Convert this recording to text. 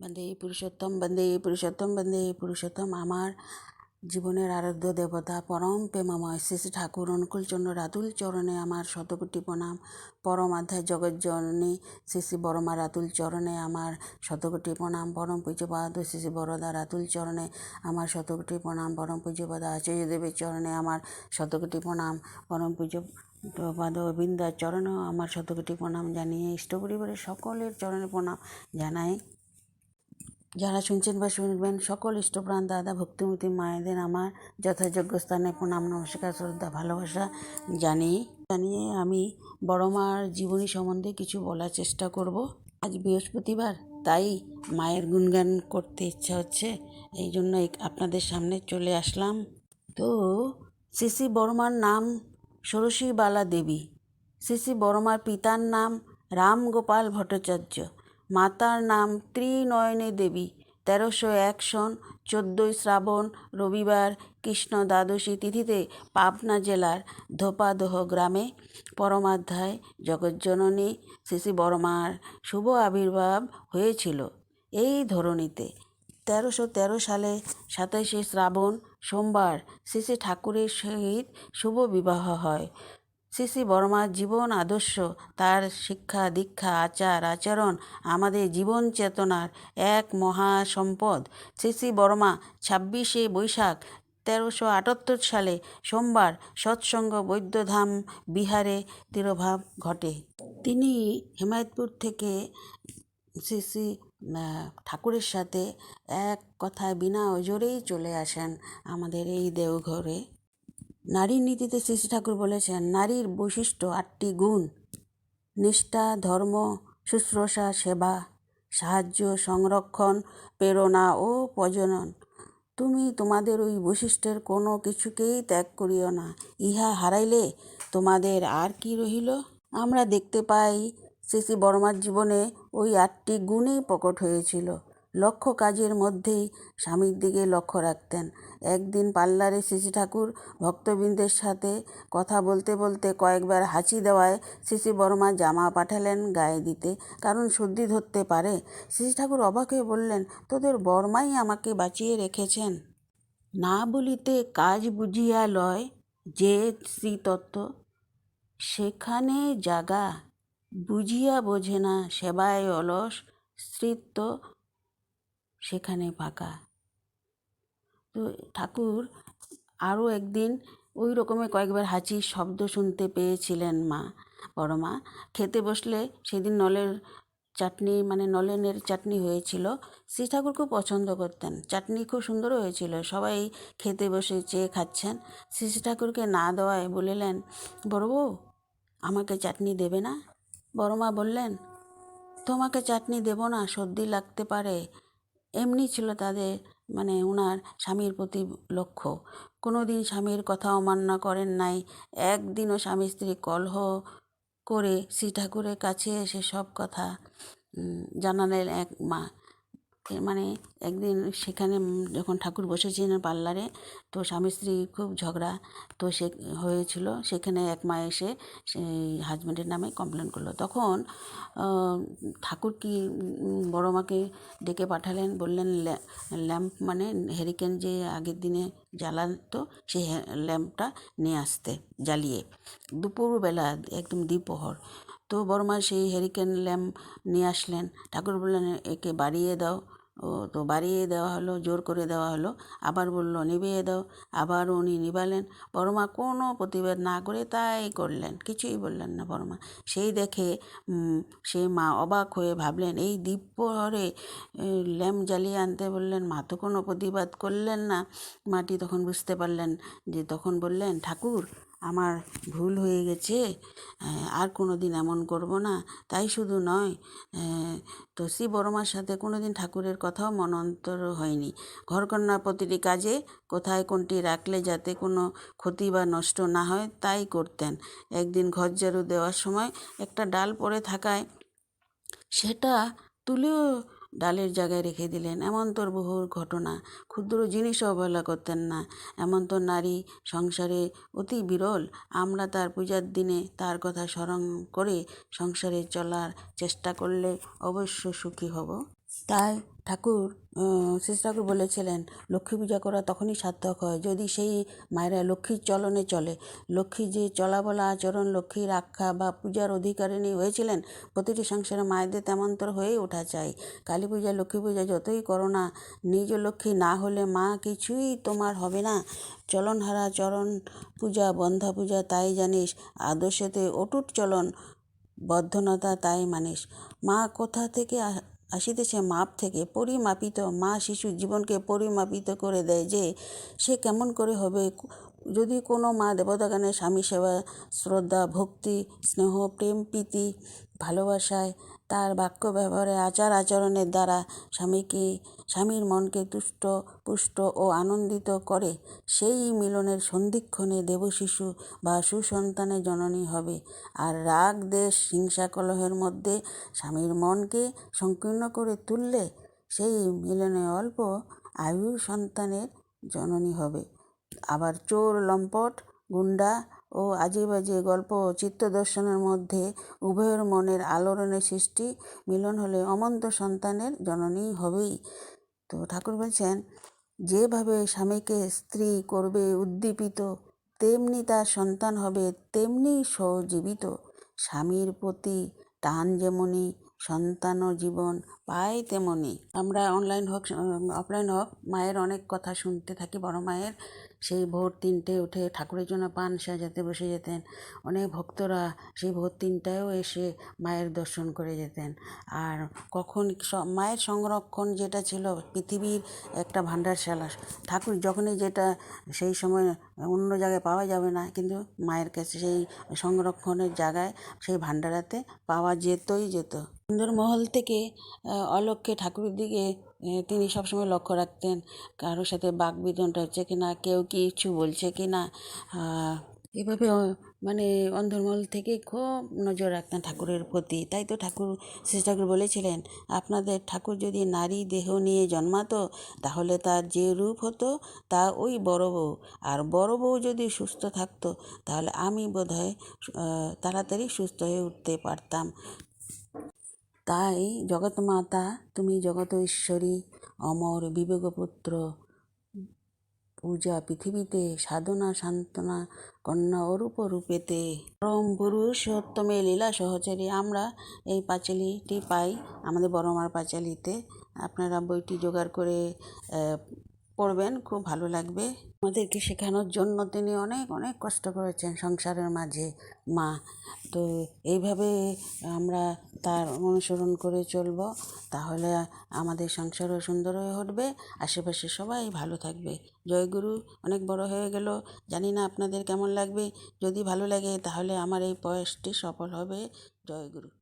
বন্দে পুরুষোত্তম বন্দে পুরুষোত্তম বন্দে পুরুষোত্তম। আমার জীবনের আরাধ্য দেবতা পরম প্রেমময় শ্রী শ্রী ঠাকুর অনুকূলচন্দ্র রাতুল চরণে আমার শতকোটি প্রণাম। পরম অধ্যায় জগজ্জননী শ্রী শ্রী বরমা রাতুল চরণে আমার শতকোটি প্রণাম। পরম পূজ্যপাদ শ্রী শ্রী বড়দা রাতুল চরণে আমার শতকোটি প্রণাম। পরম পূজ্যপাদ আচার্য দেবের চরণে আমার শতকোটি প্রণাম। পরম পূজ্য পাদ বৃন্দার চরণেও আমার শতকোটি প্রণাম। জানিয়ে ইষ্ট পরিবারের সকলের চরণে প্রণাম। জানাই যারা শুনছেন বা শুনবেন, সকল ইষ্টপ্রাণ দাদা, ভক্তিমতী মায়েদের আমার যথাযোগ্য স্থানে প্রণাম, নমস্কার, শ্রদ্ধা, ভালোবাসা জানিয়ে জানিয়ে আমি বড় মার জীবনী সম্বন্ধে কিছু বলার চেষ্টা করব। আজ বৃহস্পতিবার, তাই মায়ের গুণগান করতে ইচ্ছা হচ্ছে, এই জন্য আপনাদের সামনে চলে আসলাম। তো, শ্রী বর্মার নাম ষোড়শী বালা দেবী শ্রী বর্মার পিতার নাম রামগোপাল ভট্টাচার্য। মাতার নাম ত্রিনয়নী দেবী। তেরোশো এক সন চোদ্দোই শ্রাবণ রবিবার কৃষ্ণ দ্বাদশী তিথিতে পাবনা জেলার ধোপাদহ গ্রামে পরমাধ্যায় জগজ্জননী শ্রী বর্মার শুভ আবির্ভাব হয়েছিল এই ধরনীতে তেরোশো তেরো সালে সাতাশে শ্রাবণ সোমবার শ্রী ঠাকুরের সহিত শুভ বিবাহ হয়। শ্রী বর্মার জীবন আদর্শ, তার শিক্ষা, দীক্ষা, আচার, আচরণ আমাদের জীবন চেতনার এক মহা সম্পদ শ্রী শ্রী বর্মা ছাব্বিশে বৈশাখ তেরোশো আটাত্তর সালে সোমবার সৎসঙ্গ বৈদ্যধাম বিহারে তিরোভাব ঘটে। তিনি হেমায়তপুর থেকে শ্রী শ্রী ঠাকুরের সাথে এক কথায় বিনা ওজোরেই চলে আসেন আমাদের এই দেওঘরে। নারীর নীতিতে শ্রী ঠাকুর বলেছেন, নারীর বৈশিষ্ট্য আটটি গুণ। নিষ্ঠা, ধর্ম, শুশ্রূষা, সেবা, সাহায্য, সংরক্ষণ, প্রেরণা ও প্রজনন। তুমি তোমাদের ওই বৈশিষ্ট্যের কোনো কিছুকেই ত্যাগ করিও না। ইহা হারাইলে তোমাদের আর কি রহিল? আমরা দেখতে পাই শ্রী শ্রী বর্মার জীবনে ওই আটটি গুণই প্রকট হয়েছিল। লক্ষ্য কাজের মধ্যেই স্বামীর দিকে লক্ষ্য রাখতেন। একদিন পার্লারে শ্রী ঠাকুর ভক্তবৃন্দের সাথে কথা বলতে বলতে কয়েকবার হাঁচি দেওয়ায় শ্রী বর্মা জামা পাঠালেন গায়ে দিতে, কারণ সর্দি ধরতে পারে। শ্রী ঠাকুর অবাক হয়ে বললেন, তোদের বর্মাই আমাকে বাঁচিয়ে রেখেছেন। না বলিতে কাজ বুঝিয়া লয় যে শ্রীতত্ত্ব, সেখানে জাগা বুঝিয়া বোঝে না সেবায় অলস স্ত্রীত্ব সেখানে ফাঁকা। তো ঠাকুর আরও একদিন ওই রকমের কয়েকবার হাঁচির শব্দ শুনতে পেয়েছিলেন মা, বড় মা। খেতে বসলে সেদিন নলের চাটনি মানে নলেনের চাটনি হয়েছিল। শ্রী ঠাকুর খুব পছন্দ করতেন। চাটনি খুব সুন্দরও হয়েছিল। সবাই খেতে বসে চেয়ে খাচ্ছেন। শ্রী ঠাকুরকে না দেওয়ায় বলিলেন, বড় বউ, আমাকে চাটনি দেবে না? বড় মা বললেন, তোমাকে চাটনি দেব না, সর্দি লাগতে পারে। এমনি ছিল তাদের মানে ওনার স্বামীর প্রতি লক্ষ্য। কোনো দিন স্বামীর কথা অমান্য করেন নাই। একদিনও স্বামী স্ত্রী কলহ করে শ্রী ঠাকুরের কাছে এসে সব কথা জানালেন এক মা। মানে একদিন সেখানে যখন ঠাকুর বসেছিলেন পার্লারে, তো স্বামী স্ত্রী খুব ঝগড়া, তো সে হয়েছিল। সেখানে এক মা এসে সেই হাজব্যান্ডের নামে কমপ্লেন করল। তখন ঠাকুর কি বড় মাকে ডেকে পাঠালেন? বললেন ল্যাম্প মানে হেরিকেন যে আগের দিনে জ্বালাতো সেই ল্যাম্পটা নিয়ে আসতে, জ্বালিয়ে। দুপুরবেলা একদম দ্বিপ্রহর। তো বড়মা সেই হেরিকেন ল্যাম্প নিয়ে আসলেন। ঠাকুর বললেন, একে বাড়িয়ে দাও। ও তো বাড়িয়ে দেওয়া হলো, জোর করে দেওয়া হলো। আবার বলল, নিভিয়ে দাও। আবার উনি নিবালেন বড়মা কোনো প্রতিবাদ না করে তাই করলেন। কিছুই বললেন না বড়মা। সেই দেখে সেই মা অবাক হয়ে ভাবলেন, এই দ্বীপহরে ল্যাম্প জ্বালিয়ে আনতে বললেন, মা তো কোনো প্রতিবাদ করলেন না। মাটি তখন বুঝতে পারলেন যে তখন বললেন, ঠাকুর আমার ভুল হয়ে গেছে আর কোনো দিন এমন করব না। তাই শুধু নয় তো শ্রী বড়মার সাথে কোনো দিন ঠাকুরের কথাও মনন্তর হয়নি। ঘরকন্যা প্রতিটি কাজে কোথায় কোনটি রাখলে যাতে কোনো ক্ষতি বা নষ্ট না হয়, তাই করতেন। একদিন ঘর দেওয়ার সময় একটা ডাল পড়ে থাকায় সেটা তুলেও ডালের জায়গায় রেখে দিলেন। এমন তোর বহু ঘটনা। ক্ষুদ্র জিনিসও অবহেলা করতেন না। এমন তো নারী সংসারে অতি বিরল। আমরা তার পূজার দিনে তার কথা স্মরণ করে সংসারে চলার চেষ্টা করলে অবশ্য সুখী হব। তাই ঠাকুর শেষ ঠাকুর বলেছিলেন, লক্ষ্মী পূজা করা তখনই সার্থক হয় যদি সেই মায়েরা লক্ষ্মীর চলনে চলে। লক্ষ্মী যে চলা বলা আচরণ, লক্ষ্মীর আখ্যা বা পূজার অধিকারিণী হয়েছিলেন, প্রতিটি সংসারে মায়েদের তেমন্তর হয়েই ওঠা চাই। কালী পূজা, লক্ষ্মী পূজা যতই করো না, নিজ লক্ষ্মী না হলে মা কিছুই তোমার হবে না। চলনহারা চরণ পূজা, বন্ধা পূজা, তাই জানিস, আদর্শেতে অটুট চলন, বদ্ধনতা তাই মানিস। মা কোথা থেকে আসিতেছে মাপ থেকে পরিমাপিত মা শিশুর জীবনকে পরিমাপিত করে দেয় যে সে কেমন করে হবে। যদি কোনো মা দেবতাগানের স্বামী সেবা, শ্রদ্ধা, ভক্তি, স্নেহ, প্রেম, প্রীতি, ভালোবাসায় তার বাক্য ব্যবহারে আচার আচরণের দ্বারা স্বামীকে, স্বামীর মনকে তুষ্ট, পুষ্ট ও আনন্দিত করে। সেই মিলনের সন্ধিক্ষণে দেবশিশু বা সুসন্তানের জননী হবে। আর রাগ, দেশ, হিংসা, কলহের মধ্যে স্বামীর মনকে সংকীর্ণ করে তুললে সেই মিলনে অল্প আয়ুর সন্তানের জননী হবে। আবার চোর, লম্পট গুন্ডা ও আজে বাজে গল্প চিত্তদর্শনের মধ্যে উভয়ের মনের আলোড়নের সৃষ্টি, মিলন হলে অমন্ত সন্তানের জননী হবেই। তো ঠাকুর বলছেন, যেভাবে স্বামীকে স্ত্রী করবে উদ্দীপিত, তেমনি তার সন্তান হবে তেমনি সজীবিত। স্বামীর প্রতি টান যেমনি, সন্তান ও জীবন পায় তেমনি। আমরা অনলাইন হোক অফলাইন হোক, মায়ের অনেক কথা শুনতে থাকি, বড় মায়ের। সেই ভোর তিনটে উঠে ঠাকুরের জন্য পান সাজাতে বসে যেতেন। অনেক ভক্তরা সেই ভোর তিনটায়ও এসে মায়ের দর্শন করে যেতেন। আর কখন মায়ের সংরক্ষণ যেটা ছিল পৃথিবীর একটা ভাণ্ডারশালা। ঠাকুর যখনই যেটা সেই সময় অন্য জায়গায় পাওয়া যাবে না, কিন্তু মায়ের কাছে সেই সংরক্ষণের জায়গায় সেই ভাণ্ডারাতে পাওয়া যেতই যেত। সুন্দরমহল থেকে অলক্ষ্যে ঠাকুরের দিকে তিনি সবসময় লক্ষ্য রাখতেন কারোর সাথে বাকবিতণ্ডা হচ্ছে কি না কেউ কিছু বলছে কি না এভাবে মানে অন্ধরমহল থেকে খুব নজর রাখতেন ঠাকুরের প্রতি। তাই তো ঠাকুর, শ্রী ঠাকুর বলেছিলেন, আপনাদের ঠাকুর যদি নারী দেহ নিয়ে জন্মাতো, তাহলে তার যে রূপ হতো, তা ওই বড় বউ। আর বড় বউ যদি সুস্থ থাকতো, তাহলে আমি বোধহয় তাড়াতাড়ি সুস্থ হয়ে উঠতে পারতাম। তাই জগৎমাতা, তুমি জগত ঈশ্বরী অমর বিবেকপুত্র, পূজা পৃথিবীতে, সাধনা সান্ত্বনা, কন্যা অরূপ রূপেতে। পরম পুরুষোত্তমে লীলা সহচারী আমরা এই পাঁচালিটি পাই, আমাদের বড় মার পাঁচালিতে। আপনারা বইটি জোগাড় করে পড়বেন, খুব ভালো লাগবে। আমাদেরকে শেখানোর জন্য তিনি অনেক অনেক কষ্ট করেছেন সংসারের মাঝে মা। তো এইভাবে আমরা তার অনুসরণ করে চলব। তাহলে আমাদের সংসারও সুন্দর হয়ে উঠবে। আশেপাশে সবাই ভালো থাকবে। জয়গুরু অনেক বড় হয়ে গেল। জানি না আপনাদের কেমন লাগবে। যদি ভালো লাগে তাহলে আমার এই প্রয়াসটি সফল হবে। জয়গুরু